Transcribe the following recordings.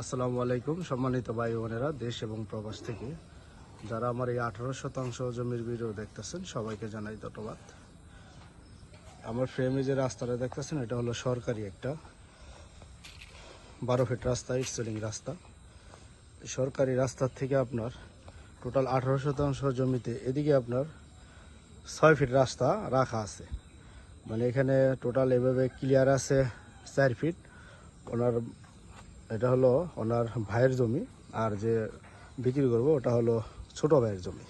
আসসালামু আলাইকুম, সম্মানিত ভাই বোনেরা, দেশ এবং প্রবাস থেকে। যারা আমার এই আঠারো শতাংশ জমির ভিডিও দেখতেছেন, সবাইকে জানাই ধন্যবাদ। আমার ফ্রেমে যে রাস্তাটা দেখতেছেন, এটা হলো সরকারি একটা বারো ফিট রাস্তা স্টেলিং রাস্তা। সরকারি রাস্তার থেকে আপনার টোটাল আঠারো শতাংশ জমিতে এদিকে আপনার ছয় ফিট রাস্তা রাখা আছে। মানে এখানে টোটাল এভাবে ক্লিয়ার আছে চার ফিট ওনার এটা হলো ওনার ভাইয়ের জমি, আর যে বিক্রি করব ওটা হলো ছোট ভাইয়ের জমি।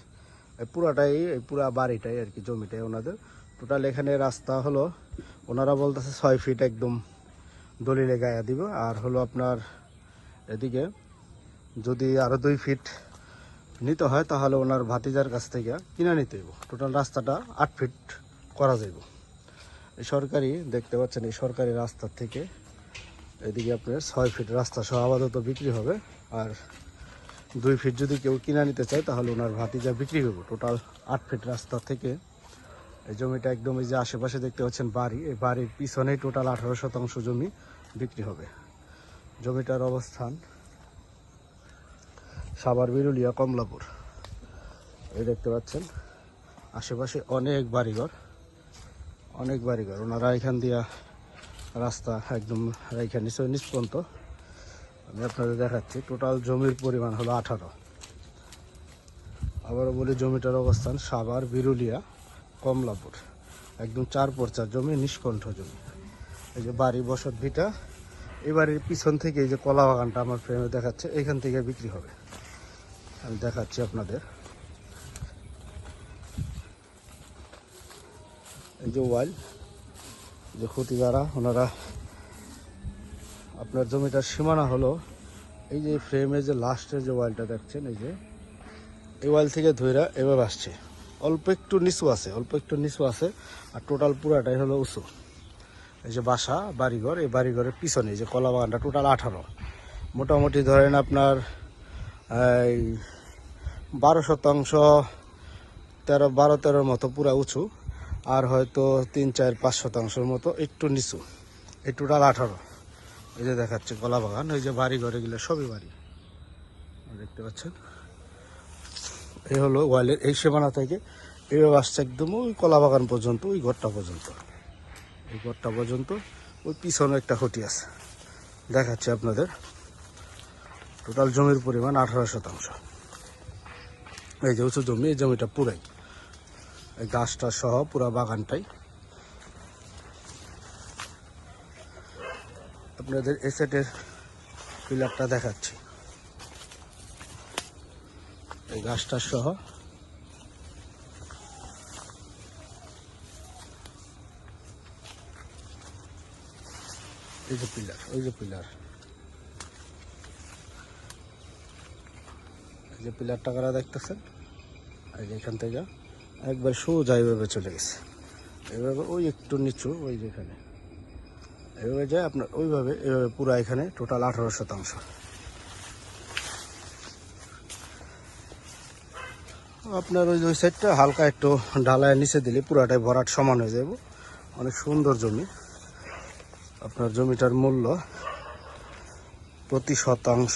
এই পুরাটাই, এই পুরা বাড়িটাই আর কি, জমিটাই ওনাদের। টোটাল এখানে রাস্তা হলো, ওনারা বলতেছে ছয় ফিট একদম দলিলে গায়া দিব। আর হলো আপনার এদিকে যদি আরও দুই ফিট নিতে হয়, তাহলে ওনার ভাতিজার কাছ থেকে কিনে নিতে হইব। টোটাল রাস্তাটা আট ফিট করা যাইব। সরকারি, দেখতে পাচ্ছেন এই সরকারি রাস্তার থেকে এদিকে আপনার ছয় ফিট রাস্তা সহ আপাতত বিক্রি হবে। আর দুই ফিট যদি কেউ কিনে নিতে চায়, তাহলে ওনার ভাতিজা বিক্রি করব টোটাল আট ফিট রাস্তা থেকে। এই জমিটা একদম এই যে আশেপাশে দেখতে পাচ্ছেন বাড়ি। এই বাড়ির পিছনেই টোটাল আঠারো শতাংশ জমি বিক্রি হবে। জমিটার অবস্থান সাবার বিরুলিয়া কমলাপুর। এই দেখতে পাচ্ছেন, আশেপাশে অনেক বাড়িঘর। অনেক বাড়িঘর। ওনারা এখান দিয়া রাস্তা একদম এখানে নিচে নিচ পর্যন্ত আমি আপনাদের দেখাচ্ছি। টোটাল জমির পরিমাণ হলো আঠারো। আবারও বলি, জমিটার অবস্থান সাভার, বিরুলিয়া, কমলাপুর। একদম চার পর্চার জমি, নিষ্কণ্ঠ জমি। এই যে বাড়ি বসত ভিটা, এই বাড়ির পিছন থেকে এই যে কলা বাগানটা আমার ফ্রেমে দেখাচ্ছে, এখান থেকে বিক্রি হবে। আমি দেখাচ্ছি আপনাদের। এই যে ওয়াইল যে ক্ষতিগারা ওনারা আপনার জমিটার সীমানা হলো এই যে ফ্রেমে যে লাস্টের যে ওয়াইলটা দেখছেন, এই যে, এই ওয়াইল থেকে ধৈরা এভাবে আসছে। অল্প একটু নিচু আছে, অল্প একটু নিচু আছে, আর টোটাল পুরাটাই হলো উঁচু। এই যে বাসা, বাড়িঘর, এই বাড়িঘরের পিছনে যে কলা বাগানটা টোটাল আঠারো। মোটামুটি ধরেন আপনার, এই বারো শতাংশ, তেরো, বারো, তেরোর মতো পুরা উঁচু। আর হয়তো তিন, চার, পাঁচ শতাংশের মতো একটু নিচু, একটু ডাল আঠারো। এই যে দেখাচ্ছে কলা বাগান ওই যে বাড়ি ঘরে গেলে সবই বাড়ি। দেখতে পাচ্ছেন? এই হলো ওয়ালের, এই সীমানা থেকে এইভাবে আসছে একদম ওই কলা বাগান পর্যন্ত, ওই ঘরটা পর্যন্ত। এই ঘরটা পর্যন্ত, ওই পিছনে একটা খুঁটি আছে। দেখাচ্ছি আপনাদের। টোটাল জমির পরিমাণ আঠারো শতাংশ। এই যে উঁচু জমি, এই জমিটা পুরাই। গাছটা সহ পুরা বাগানটাই। আপনাদের এসেটের পিলারটা দেখাচ্ছি। এই গাছটা সহ। এই যে পিলার ওই যে পিলার এই যে পিলারটা করা দেখতেছেন? এই যে এখান থেকে। একবার সোজা এভাবে চলে গেছে। এভাবে ওই একটু নিচু, ওই যেখানে। এভাবে যায় আপনার, ওইভাবে, এভাবে পুরো এখানে টোটাল আঠারো শতাংশ। আপনার ওই ওই সাইডটা হালকা একটু ঢালায় নিচে দিলে পুরাটাই ভরাট সমান হয়ে যাব। অনেক সুন্দর জমি। আপনার জমিটার মূল্য প্রতি শতাংশ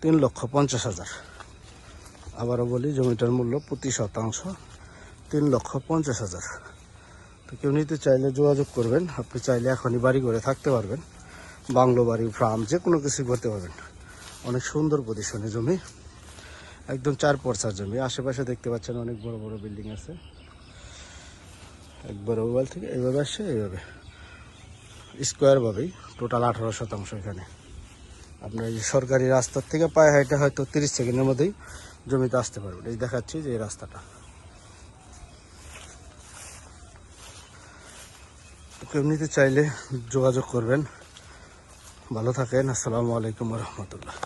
তিন লক্ষ পঞ্চাশ হাজার। আবারও বলি, জমিটার মূল্য প্রতি শতাংশ তিন লক্ষ পঞ্চাশ হাজার। তো কেউ নিতে চাইলে যোগাযোগ করবেন, আপনি চাইলে এখনই বাড়ি করে থাকতে পারবেন। বাংলো বাড়ি, ফার্ম, যে কোনো কিছু করতে পারবেন। অনেক সুন্দর পজিশনে জমি। একদম চার পর্সার জমি। আশেপাশে দেখতে পাচ্ছেন অনেক বড় বড় বিল্ডিং আছে। একবার ওভাল থেকে এইভাবে আসছে, এইভাবে। স্কোয়ারভাবেই টোটাল আঠারো শতাংশ এখানে। আপনার সরকারি রাস্তার থেকে পায়ে হাইটা হয়তো তিরিশ সেকেন্ডের মধ্যেই জমিতে আসতে পারবেন এই দেখাচ্ছি যে এই রাস্তাটা। এমনিতে নিতে চাইলে যোগাযোগ করবেন। ভালো থাকেন। আসসালামু আলাইকুম রহমতুল্লাহ।